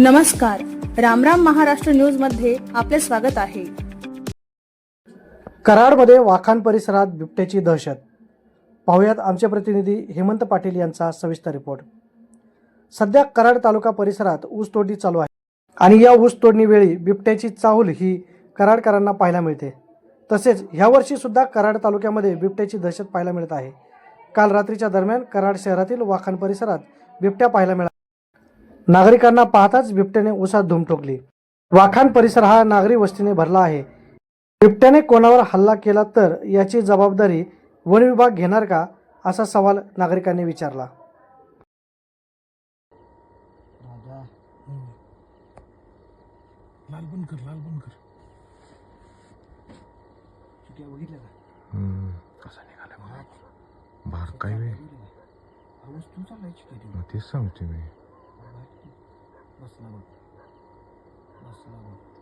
नमस्कार. रामराम महाराष्ट्र न्यूजमध्ये आपले स्वागत आहे. कराडमध्ये वाखान परिसरात बिबट्याची दहशत. पाहुयात आमचे प्रतिनिधी हेमंत पाटील यांचा सविस्तर रिपोर्ट. सध्या कराड तालुका परिसरात ऊस तोडणी चालू आहे. आणि या ऊस तोडणीवेळी बिबट्याची चाहूल ही कराडकरांना पाहायला मिळते. तसेच ह्यावर्षी सुद्धा कराड तालुक्यामध्ये बिबट्याची दहशत पाहायला मिळत आहे. काल रात्रीच्या दरम्यान कराड शहरातील वाखान परिसरात बिबट्या पाहायला मिळाला नागरिकांना पाहताच बिबट्याने ऊसात धूम ठोकली वाखान परिसर हा नागरी वस्तीने भरला आहे बिबट्याने कोणावर हल्ला केला तर याची जबाबदारी वन विभाग घेणार का असा सवाल नागरिकांनी विचारला राजा लाल बंद कर लाल बंद कर चुट्या बघितल्या का कसा निघाला मग बार काय वे आवाज तू चाललाय चिकट मग तेच सांगते मी